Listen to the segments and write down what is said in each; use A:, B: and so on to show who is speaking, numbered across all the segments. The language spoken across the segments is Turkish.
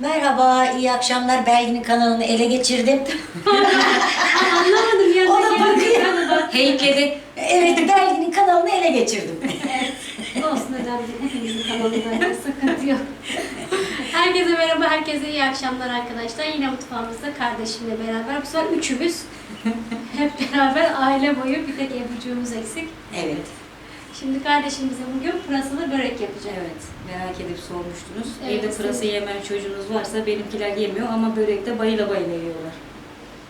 A: Merhaba, iyi akşamlar. Belgin'in kanalını ele geçirdim.
B: Anlamadım ya.
A: O da bakıyor.
C: Heykledi.
A: Evet, Belgin'in kanalını ele geçirdim.
B: Olsun önemli değil. Hepimizin kanalında sıkıntı yok. Herkese merhaba, herkese iyi akşamlar arkadaşlar. Yine mutfağımızda kardeşimle beraber. Bu sefer üçümüz. Hep beraber aile boyu bir tek Ebru'cuğumuz eksik.
A: Evet.
B: Şimdi kardeşimize bugün pırasalı börek yapacak.
C: Evet, merak edip sormuştunuz.
B: Evet,
C: Evde pırasa
B: evet.
C: yemeyen çocuğunuz varsa benimkiler yemiyor ama börekte bayıla bayıla yiyorlar.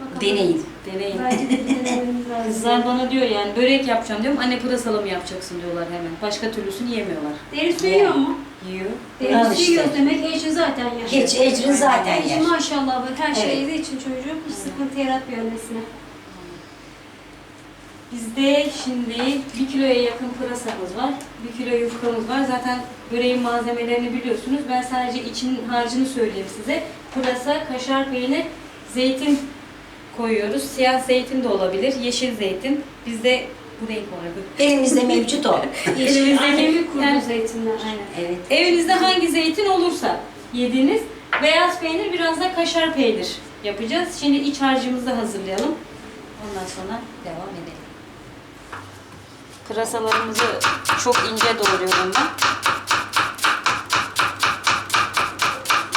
B: Bakalım.
A: Deneyin.
C: Deneyin.
B: Bence de bir denememiz lazım.
C: Kızlar bana diyor yani börek yapacağım diyorum. Anne pırasalı mı yapacaksın diyorlar hemen. Başka türlüsünü yemiyorlar.
B: Derisi yiyor mu?
C: Yiyor.
A: Al
B: Derisi
A: işte.
B: yiyor demek Ecrin zaten yer.
A: Hiç Ecrin zaten yer.
B: Ecrin maşallah bak her
A: Evet.
B: yediği için çocuğum hiç sıkıntı yaratmıyor annesine.
C: Bizde şimdi bir kiloya yakın pırasamız var. Bir kilo yufkamız var. Zaten böreğin malzemelerini biliyorsunuz. Ben sadece için harcını söyleyeyim size. Pırasa, kaşar peynir, zeytin koyuyoruz. Siyah zeytin de olabilir, yeşil zeytin. Bizde bu renk var. bu.
A: Elimizde mevcut o.
B: Yeşil annemi kurdu
C: Yani-
B: zeytinler.
C: Aynen.
A: Evet.
C: Evinizde hangi zeytin olursa yediğiniz beyaz peynir biraz da kaşar peynir yapacağız. Şimdi iç harcımızı hazırlayalım. Ondan sonra devam edelim. Pırasalarımızı çok ince doğruyorum ben.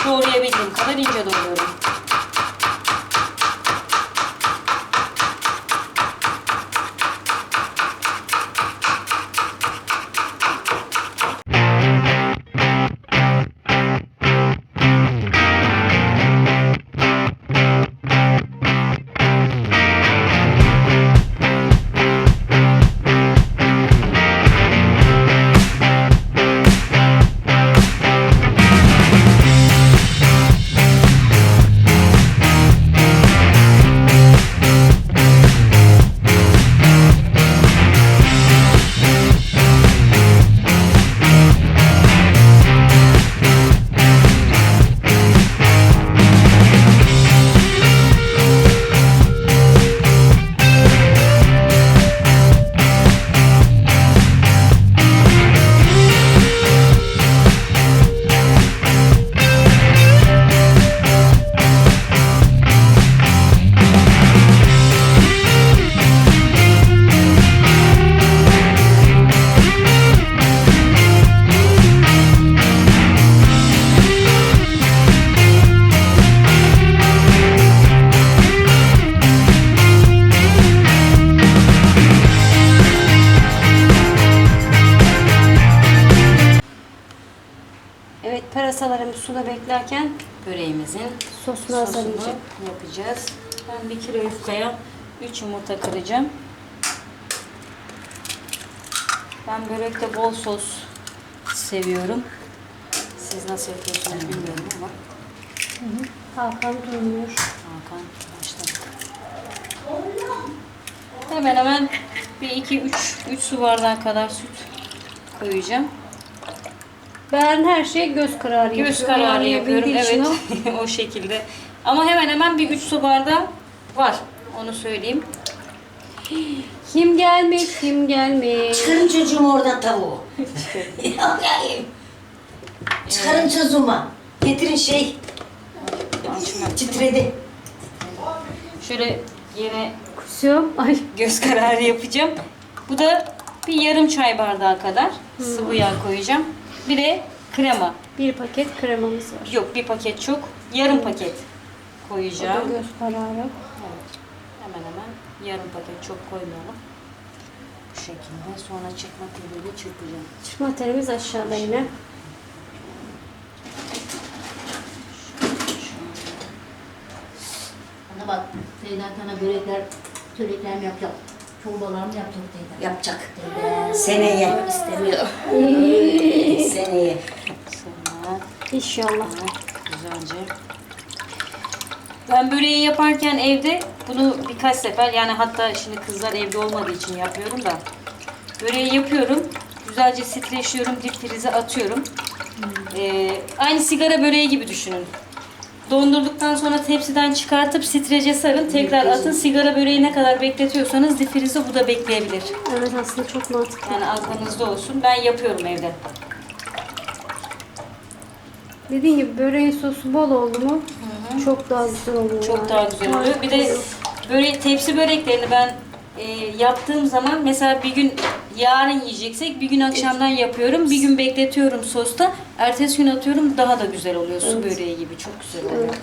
C: Doğrayabildiğim kadar ince doğruyorum.
B: Beklerken
C: Böreğimizin
B: sosunu hazırlayacağım.
C: yapacağız. Ben bir kilo yufkaya 3 yumurta kıracağım. Ben börekte bol sos seviyorum. Siz nasıl yapıyorsunuz bilmiyorum ama
B: Hakan durmuyor.
C: Hakan başladı. Hemen hemen bir iki üç üç su bardağı kadar süt koyacağım.
B: Ben her şey göz kararı
C: Göz
B: yapıyorum.
C: kararı
B: Yani
C: yapıyorum. Evet. o şekilde. Ama hemen hemen bir 3 su bardağı var. Onu söyleyeyim.
B: Kim gelmiş, kim gelmiş.
A: Çıkarın çocuğum oradan tavuğu. Çıkarın çocuğuma. Getirin şey. Titredi.
C: Şöyle yine
B: Kusuyorum. Ay
C: göz kararı yapacağım. Bu da bir yarım çay bardağı kadar sıvı yağ koyacağım. Bir de krema.
B: bir paket kremamız var.
C: Yok bir paket çok. Yarım paket
B: O da
C: koyacağım.
B: göz kararı.
C: Evet. Hemen hemen yarım paket çok koymayalım. Bu şekilde sonra çırpma teliyle çırpacağım.
B: Çıkma telimiz aşağıda yine.
D: Bana bak, Zeynep sana börekler, çörekler mi yapacak? Çorbalar mı yapacak Zeynep?
A: Yapacak. Seneye.
D: istemiyor.
A: Seneye.
C: Sonra
B: İnşallah.
C: güzelce. Ben böreği yaparken evde bunu birkaç sefer yani hatta şimdi kızlar evde olmadığı için yapıyorum da böreği yapıyorum. Güzelce streçliyorum, dip frize atıyorum. Ee, aynı sigara böreği gibi düşünün. Dondurduktan sonra tepsiden çıkartıp strece sarın. Tekrar atın. Sigara böreği ne kadar bekletiyorsanız difrize bu da bekleyebilir.
B: Evet aslında çok mantıklı.
C: Yani aklınızda olsun. Ben yapıyorum evde.
B: Dediğim gibi böreğin sosu bol oldu mu çok daha güzel oluyor.
C: Çok
B: yani.
C: daha güzel oluyor. Bir de böyle tepsi böreklerini ben e, yaptığım zaman mesela bir gün yarın yiyeceksek bir gün akşamdan yapıyorum. Bir gün bekletiyorum sosta. Ertesi gün atıyorum daha da güzel oluyor. Su böreği gibi çok güzel oluyor.
B: Evet.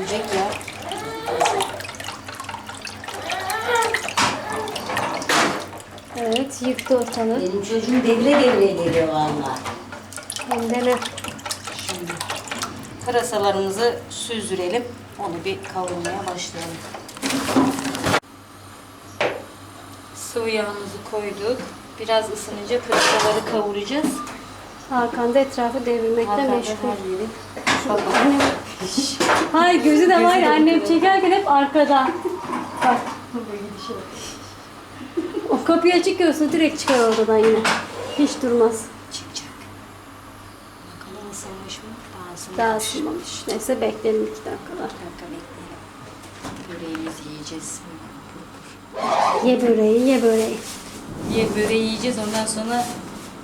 C: Böcek ya.
B: Evet yıktı ortalığı.
A: Benim çocuğum devre devre geliyor valla.
B: Hem de ne?
C: Pırasalarımızı süzdürelim. Onu bir kavurmaya başlayalım. Sıvı yağımızı koyduk. Biraz ısınınca pırasaları kavuracağız.
B: Hakan da etrafı devirmekle
C: Hakan
B: meşgul. Annem... Hayır gözü de var ya annem çekerken hep arkada. Bak. O kapıyı açık görsün direkt çıkar oradan yine. Hiç durmaz.
C: Çıkacak. Bakalım ısınmış mı? Daha ısınmamış.
B: Neyse bekleyelim iki dakika daha.
C: Bir dakika bekleyelim. Böreğimizi yiyeceğiz.
B: Ye böreği ye böreği.
C: Ye böreği yiyeceğiz. Ondan sonra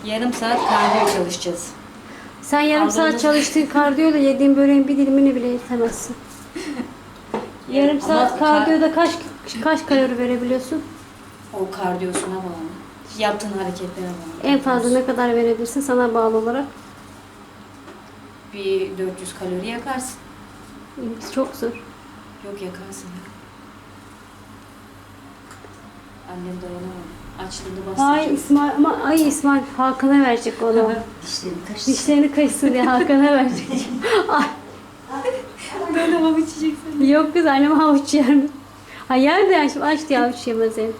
C: yarım saat kardiyo çalışacağız.
B: Sen yarım
C: Aldığımız-
B: saat çalıştığın kardiyoda yediğin böreğin bir dilimini bile yetemezsin. Yarım
C: Ama
B: saat
C: ka-
B: kardiyoda kaç kaç kalori verebiliyorsun?
C: O kardiyosuna bağlı. Yaptığın hareketlere bağlı.
B: En fazla ne kadar verebilirsin sana bağlı olarak?
C: Bir 400 kalori yakarsın.
B: Çok zor.
C: Yok yakarsın. Annem dayanamadı. Açlığını bastıracak.
B: Ay İsmail ama ay İsmail Hakan'a verecek onu.
A: Dişlerini kaşısın.
B: Dişlerini kaşısın diye Hakan'a verecek. ay.
C: Böyle mı içeceksin?
B: Yok kız annem havuç yer mi? Ha yer de yani şimdi aç diye havuç yemez yani.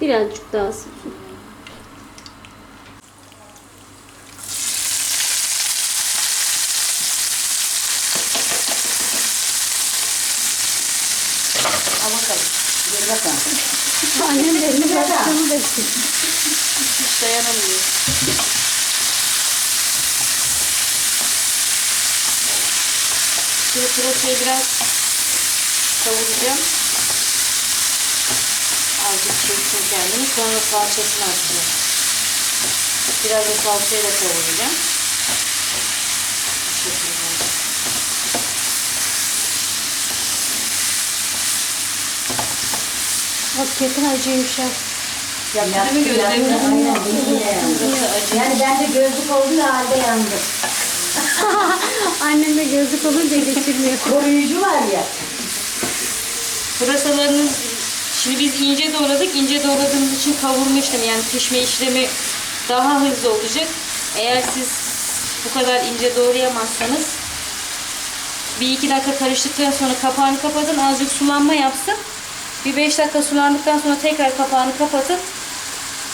B: Birazcık daha sık.
C: Al bakalım.
A: Dur bakalım.
B: Annem de elini bıraktığını desin.
C: Hiç dayanamıyor. Şimdi pırasayı biraz kavuracağım. Azıcık çeksin kendini. Sonra salçasını atacağım. Biraz da salçayla kavuracağım. Şekilde.
B: Hakikaten acıymış ya.
C: Gözlerini? Burası acı.
A: Yani ben de gözlük olduğu halde yandım.
B: Annem de gözlük olunca geçirmiyor.
A: Koruyucu var ya.
C: Pırasalarınız şimdi biz ince doğradık. İnce doğradığımız için kavurmuştum. Yani pişme işlemi daha hızlı olacak. Eğer siz bu kadar ince doğrayamazsanız bir iki dakika karıştıktan sonra kapağını kapatın. Azıcık sulanma yapsın. Bir beş dakika sulandıktan sonra tekrar kapağını kapatın.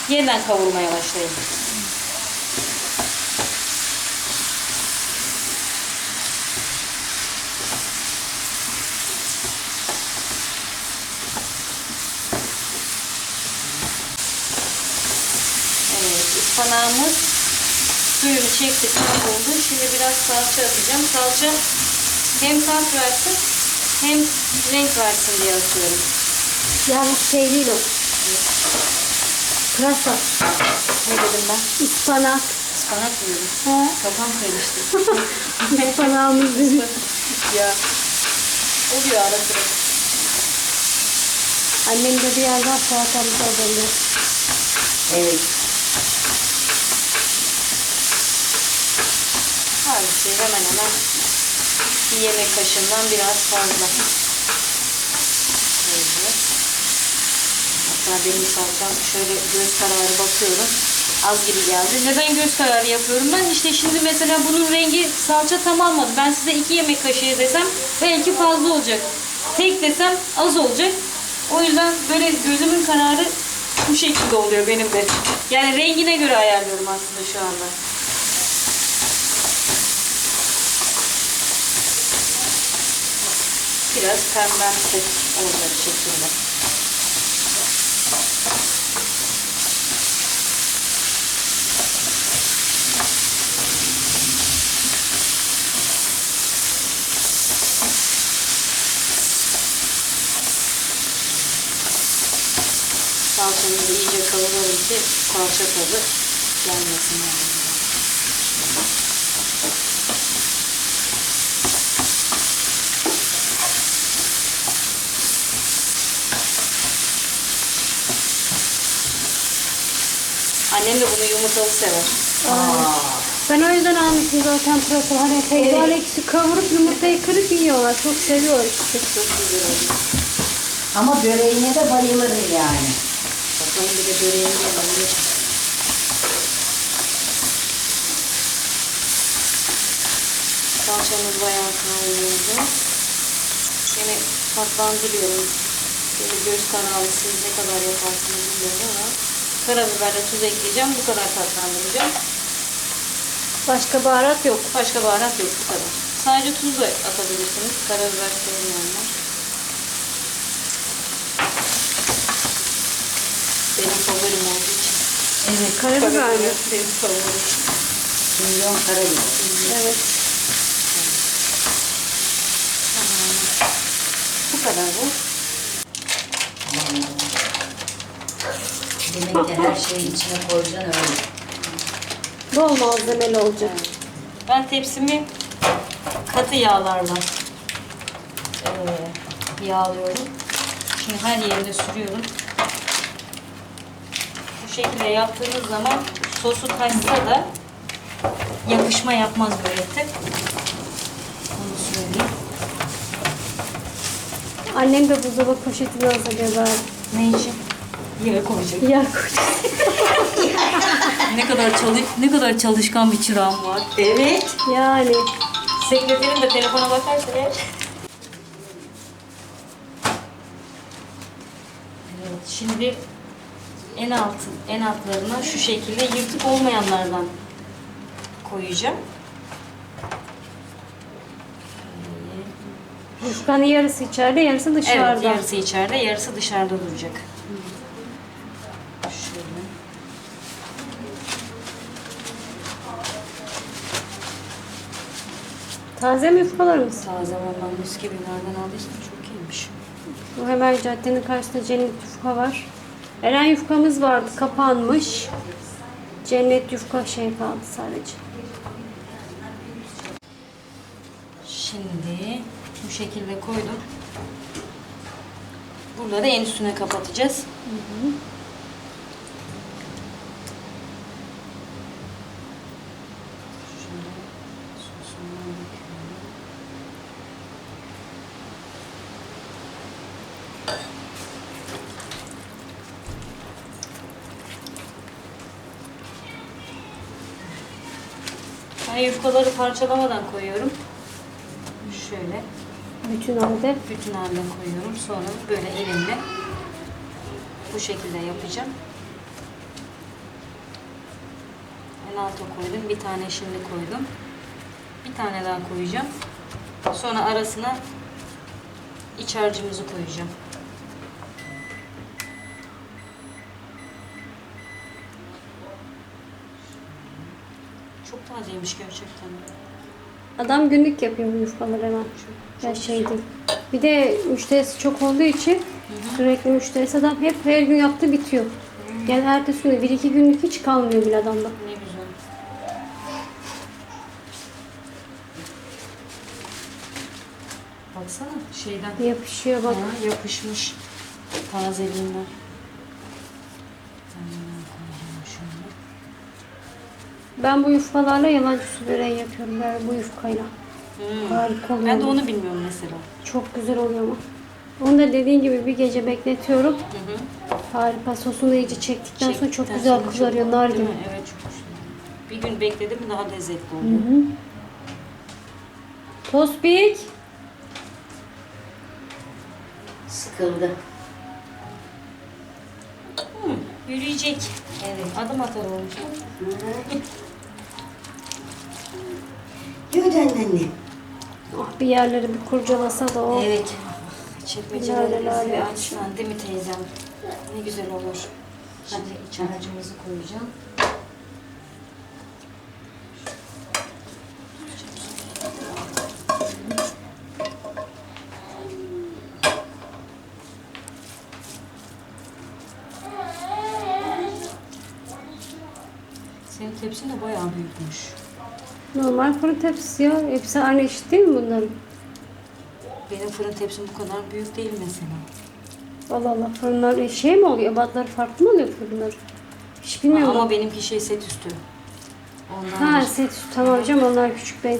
C: Yeniden kavurmaya başlayın. Evet, ıspanağımız suyunu çekti, tam oldu. Şimdi biraz salça atacağım. Salça hem tat versin hem renk versin diye atıyorum.
B: Yalnız şey değil o. Pırasa,
C: Ne dedim ben?
B: ıspanak.
C: Ispanak diyorum.
B: Ha?
C: Kafam karıştı.
B: Ispanağımız dedi.
C: ya. Oluyor ara sıra.
B: Annem de bir yerden salatamızı alıyor.
A: Evet.
C: Halbuki hemen hemen bir yemek kaşığından biraz fazla. Evet. Hatta benim salçam şöyle göz kararı bakıyorum. Az gibi geldi. Neden göz kararı yapıyorum ben? İşte şimdi mesela bunun rengi salça tam. Ben size iki yemek kaşığı desem belki fazla olacak. Tek desem az olacak. O yüzden böyle gözümün kararı bu şekilde oluyor benim de. Yani rengine göre ayarlıyorum aslında şu anda. Biraz pembemsi olacak şekilde. Salçamız iyice kavrulur ki salça tadı gelmesin. Yani. Annem de bunu yumurtalı sever.
B: Ben o yüzden almıştım zaten pırasa. Hani tekrar ikisi kavurup yumurtayı kırıp yiyorlar. Çok seviyor ikisi.
C: Çok güzel oldu.
A: Ama böreğine de bayılır yani.
C: Bakalım bir de böreğini yapalım. Salçamız bayağı kavruldu. Yine tatlandırıyorum. Böyle göz kararı siz ne kadar yaparsınız bilmiyorum ama karabiberle tuz ekleyeceğim. Bu kadar tatlandıracağım.
B: Başka baharat yok.
C: Başka baharat yok bu kadar. Sadece tuz da atabilirsiniz. Karabiber sevmeyenler. Benim favorim olduğu için.
A: Evet.
B: Karabiber mi?
C: benim favorim.
A: Kimyon karabiber.
B: Evet.
C: Bu kadar bu.
A: Demek ki her şeyi içine koyacaksın öyle.
B: Bol malzemeli olacak.
C: Ben tepsimi katı yağlarla eee, yağlıyorum. Şimdi her yerine sürüyorum. Bu şekilde yaptığınız zaman sosu kaçsa da yapışma yapmaz börekte. Onu söyleyeyim.
B: Annem de buzdolabı poşetini hazırlıyor bari.
C: Ne için? Yağ koyacak.
B: Ya koca.
C: Ne kadar çalış ne kadar çalışkan bir çırağım var.
A: Evet.
B: Yani.
C: Sekreterim de telefona bakarsa eğer. Evet, şimdi en altı, en altlarına şu şekilde yırtık olmayanlardan koyacağım.
B: Yufkanın yarısı içeride, yarısı dışarıda.
C: Evet, yarısı içeride, yarısı dışarıda duracak.
B: Taze mi yufkalarımız?
C: Taze vallahi mis gibi nereden aldıysan çok iyiymiş.
B: Bu hemen caddenin karşısında cennet yufka var. Eren yufkamız vardı, kapanmış. Cennet yufka şey kaldı sadece.
C: Şimdi bu şekilde koydum. Burada da en üstüne kapatacağız. Şöyle yufkaları parçalamadan koyuyorum. Şöyle
B: Bütün halde.
C: bütün halde koyuyorum. Sonra böyle elimle bu şekilde yapacağım. En alta koydum. Bir tane şimdi koydum. Bir tane daha koyacağım. Sonra arasına iç harcımızı koyacağım. Çok tazeymiş gerçekten.
B: Adam günlük yapıyor yufkaları hemen. Ya şey değil. Bir de müşterisi çok olduğu için sürekli müşterisi adam hep her gün yaptı bitiyor. Yani ertesi gün bir iki günlük hiç kalmıyor bile adamda.
C: Ne güzel. Baksana şeyden
B: Yapışıyor bak.
C: Ha, yapışmış tazeliğinden.
B: Ben bu yufkalarla yalancı su böreği yapıyorum böyle bu yufkayla.
C: Hmm.
B: Harika oluyor.
C: Ben de onu bilmiyorum mesela.
B: Çok güzel oluyor ama. Onu da dediğin gibi bir gece bekletiyorum.
C: Hı hı.
B: Harika. Sosunu iyice çektikten sonra çok
C: Çektikten
B: güzel
C: sonra
B: kızarıyor.
C: çok-
B: Nar gibi.
C: Evet çok güzel. Bir gün bekledim daha lezzetli
B: Hı
C: oluyor.
B: hı. Tospik.
A: Sıkıldı.
C: Hı, yürüyecek. Evet. Adım atar olmuş.
A: Diyordu anneanne.
B: Ah bir yerleri bir kurcalasa da o.
A: Evet.
C: Çekmecelerimizi
B: Lale.
C: açsan değil mi teyzem? Ne güzel olur. Hadi iç harcımızı koyacağım. Senin tepsin de bayağı büyükmüş.
B: Normal fırın tepsisi ya. Hepsi aynı eşit değil mi bunların?
C: Benim fırın tepsim bu kadar büyük değil mesela.
B: Allah Allah fırınlar şey mi oluyor? Ebatları farklı mı oluyor fırınlar? Hiç bilmiyorum.
C: Ama benimki şey set üstü. Ondan
B: Ha set üstü tamam canım onlar küçük ben.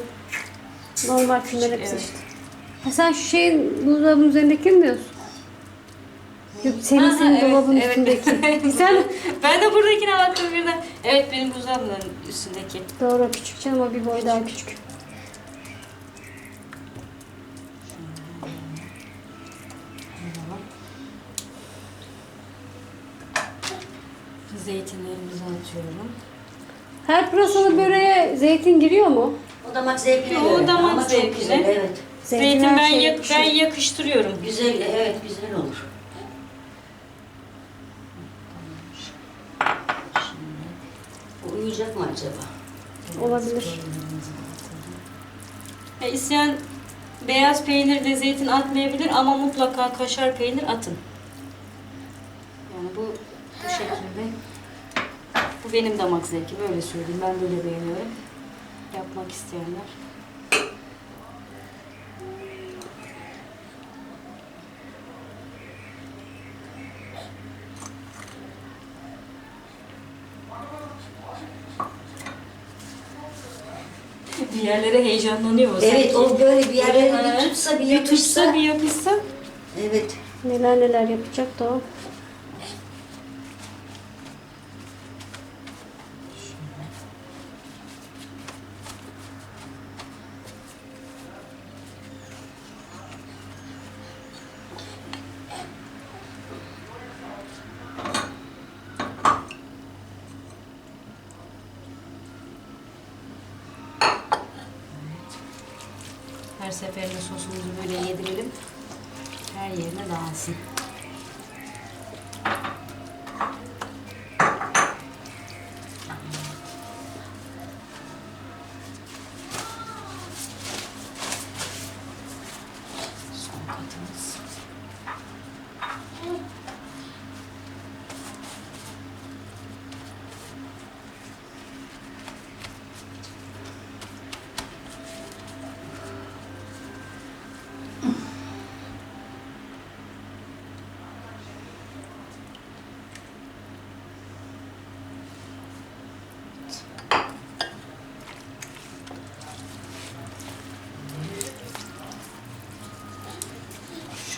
B: Normal fırınlar hepsi
C: evet.
B: işte. Ha sen şu şeyin buzdolabının üzerindeki mi diyorsun? Yok senin senin
C: evet,
B: dolabın
C: evet.
B: üstündeki. sen
C: ben de buradakine baktım birden. Evet benim buzdolabının üstündeki.
B: doğru küçük canım o bir boy daha küçük.
C: Zeytinlerimizi atıyorum.
B: Her pırasalı böreğe zeytin giriyor mu?
A: O damak zevkine
C: O
A: göre.
C: damak
A: Ama çok
C: zevkine.
A: güzel, evet.
C: Zeytin
B: her
C: ben,
B: şeye
C: yak-
B: yakışıyor.
C: ben yakıştırıyorum.
A: Güzel, evet güzel olur. Bu uyuyacak mı acaba?
B: Olabilir.
C: E, isteyen beyaz peynir de zeytin atmayabilir ama mutlaka kaşar peynir atın. Yani bu bu şekilde. Bu benim damak zevkim öyle söyleyeyim. Ben böyle beğeniyorum. Yapmak isteyenler. Bir yerlere heyecanlanıyor o
A: Evet
C: sanki.
A: o böyle bir yerlere
C: Ha,
A: bir tutsa bir
C: bir
A: yapışsa.
C: tutsa bir yapışsa.
A: Evet.
B: Neler neler yapacak da o.
C: Her seferinde sosumuzu böyle yedirelim. Her yerine dağılsın.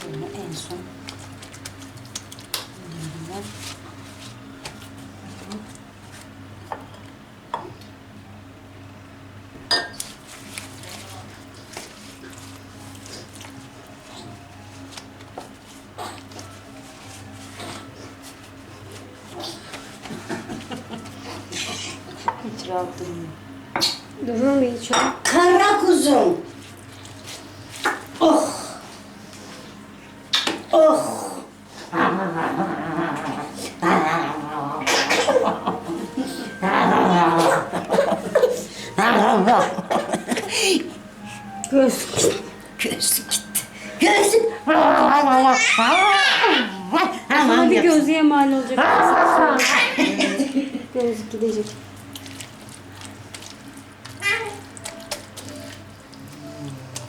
C: Şöyle en son. Bunlardan. Hiç rahat durmuyor.
B: Durur mu hiç o?
A: Kara kuzum.
B: Göz.
A: Gözü gitti. Gözü.
B: Sana bir gözlüğe mal olacak. Gözlük gidecek.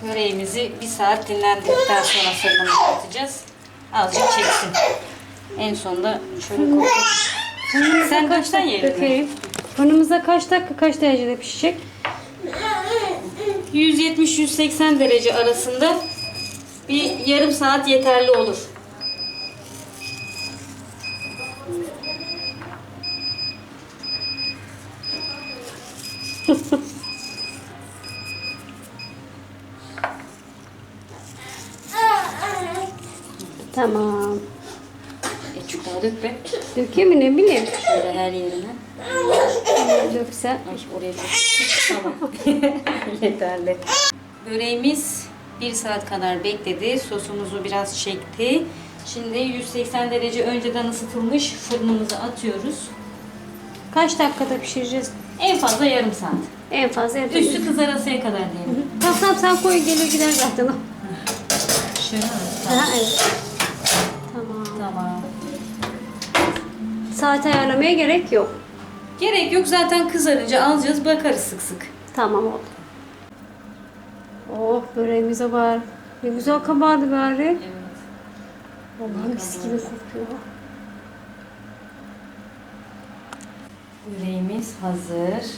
C: Böreğimizi bir saat dinlendirdikten sonra fırına atacağız. Azıcık çeksin. En sonunda şöyle koyduk. Sen kaçtan yiyelim?
B: Dökeyim. Fırınımızda kaç dakika kaç derecede pişecek?
C: 170-180 derece arasında bir yarım saat yeterli olur.
B: Tamam.
C: Küçük daha dök be.
B: Dökeyim mi ne bileyim.
C: Şöyle her yerine. Ay oraya çok Tamam. Yeterli. Böreğimiz bir saat kadar bekledi. Sosumuzu biraz çekti. Şimdi 180 derece önceden ısıtılmış fırınımıza atıyoruz.
B: Kaç dakikada pişireceğiz?
C: En fazla yarım saat.
B: En fazla fazla.
C: Üstü kızarasıya kadar diyelim.
B: Tamam tamam sen koy gelir gider zaten.
C: Şöyle mi?
B: Ha, evet. Tamam.
C: Tamam.
B: Saat ayarlamaya gerek yok.
C: Gerek yok zaten kızarınca alacağız bakarız sık sık.
B: Tamam oldu. Oh böreğimize var. Ne güzel kabardı bari.
C: Evet.
B: Vallahi mis gibi kokuyor.
C: Böreğimiz hazır.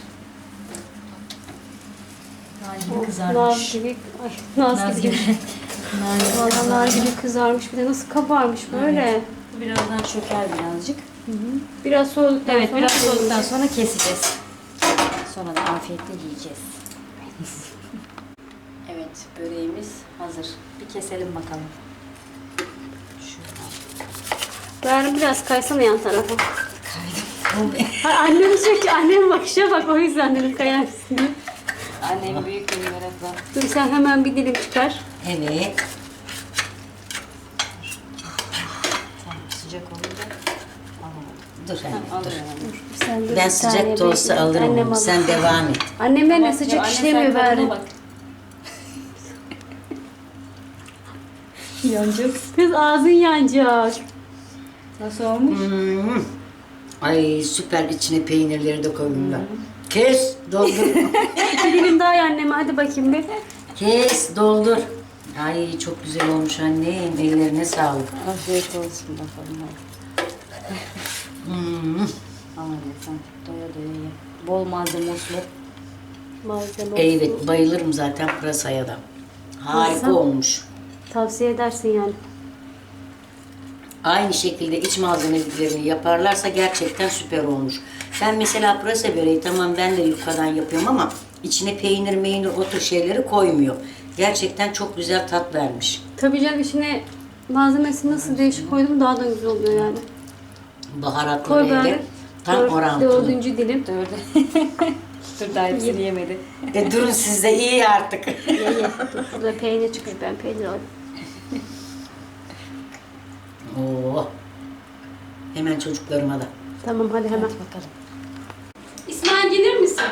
C: Nar gibi
B: nar
C: kızarmış.
B: gibi, ay, naz,
C: Naz
B: gibi.
C: gibi. Nar gibi
B: Vallahi nar
C: kızarmış.
B: gibi kızarmış. Bir de nasıl kabarmış böyle.
C: Birazdan çöker birazcık.
B: Biraz soğuduktan
C: Evet
B: sonra
C: biraz soğuduktan sonra keseceğiz. Sonra da afiyetle yiyeceğiz. evet böreğimiz hazır. Bir keselim bakalım.
B: Bari biraz kaysana yan tarafa.
C: kaydım.
B: Annem diyecek ki annem bakışa bak o yüzden dedim kayarsın diye.
C: Annem büyük bir merakla.
B: Dur sen hemen bir dilim çıkar.
A: Evet.
C: Tamam sıcak olunca alalım.
A: Dur anne dur.
B: Sen de
A: Ben
B: bir
A: sıcak da olsa
B: bekle.
A: alırım
B: Annem
A: onu.
B: alır.
A: Sen devam et.
B: Annem benimle
C: Bak,
B: sıcak
C: anne
B: işlemiyor bari.
C: Yanacak.
B: Kız ağzın yanacak.
C: Nasıl olmuş?
A: Hmm. Ay süper içine peynirleri de koydum ben. Kes doldur.
B: İki dilim daha ye anneme hadi bakayım bir.
A: Kes doldur. Ay çok güzel olmuş annem. Ellerine sağlık.
C: Afiyet olsun bakalım.
A: Hmm.
C: Ama sen doya doya ye. Bol malzemeli.
B: Malzeme olsun.
A: Evet bayılırım zaten pırasaya da. Harika
B: Nasıl?
A: olmuş.
B: Tavsiye edersin yani.
A: Aynı şekilde iç malzemelerini yaparlarsa gerçekten süper olmuş. Ben mesela pırasa böreği tamam ben de yufkadan yapıyorum ama içine peynir meynir o tür şeyleri koymuyor. Gerçekten çok güzel tat vermiş.
B: Tabii canım içine malzemesi nasıl değişik koydum daha da güzel oluyor yani. Koy
A: Baharatları
B: bari.
A: ile tam
B: Dört-
A: orantılı.
B: Dördüncü dilim.
C: Dördü. Dur daha hepsini yemedi.
A: E durun siz de iyi artık.
B: Ye ye. Dur, Burada peynir çıkıyor ben peynir alayım.
A: Oo. Hemen çocuklarıma da.
B: Tamam hadi hemen.
C: Bakalım.
B: İsmail gelir misin?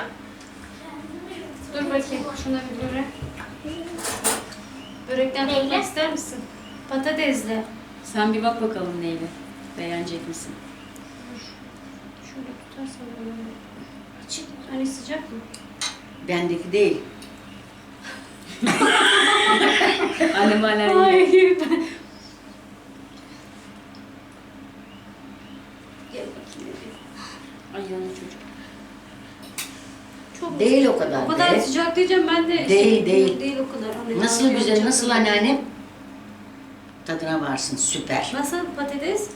B: Dur bakayım şuna bir börek. Börekten tutmak ister misin? Patatesle.
C: Sen bir bak bakalım neyle. Beğenecek misin?
B: Şöyle tutarsan böyle. Açık mı? Hani sıcak mı?
A: Bendeki değil.
C: Annem hala yiyor.
B: Hayır ben... Gel bakayım.
C: Ay yanıyor çocuk.
B: Çok
A: Değil o kadar.
B: O kadar
A: be.
B: sıcak diyeceğim ben de
A: Değil, değil.
B: değil o kadar. Hani
A: Nasıl güzel, nasıl anneannem? Tadına varsın, süper.
B: Nasıl patates?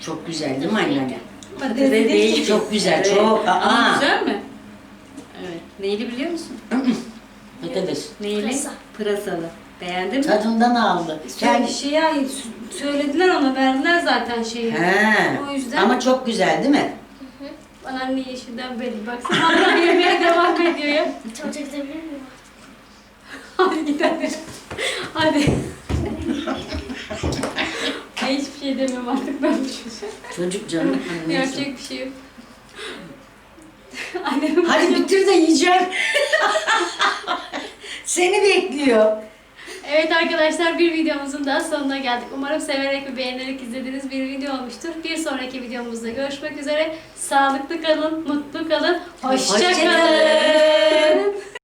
A: Çok güzel değil mi anneanne?
B: Patates
C: değil.
A: Çok güzel,
C: Evet.
A: çok.
C: Ama
A: Aa.
C: güzel mi? Evet. Neyli biliyor musun?
A: Patates.
C: Neyli?
B: Pırasa.
C: Pırasalı. Beğendin mi?
A: Tadından aldı.
B: Yani
A: Kendi...
B: şey ya söylediler ona verdiler zaten şeyi.
A: He.
B: O yüzden
A: Ama çok güzel değil mi?
B: bana anne yeşilden belli baksana hala yemeğe devam ediyor ya.
E: Tuvalete gidebilir miyim?
B: Hadi gidelim. Hadi. Ay hiçbir şey demiyorum artık ben çocuğa.
A: Çocuk canım.
B: Yapacak bir şey yok. Annemin
A: Hadi bitir de yiyeceğim. Seni bekliyor.
B: Evet arkadaşlar bir videomuzun daha sonuna geldik. Umarım severek ve beğenerek izlediğiniz bir video olmuştur. Bir sonraki videomuzda görüşmek üzere. Sağlıklı kalın, mutlu kalın. Hoşça
A: Hoşça
B: kalın.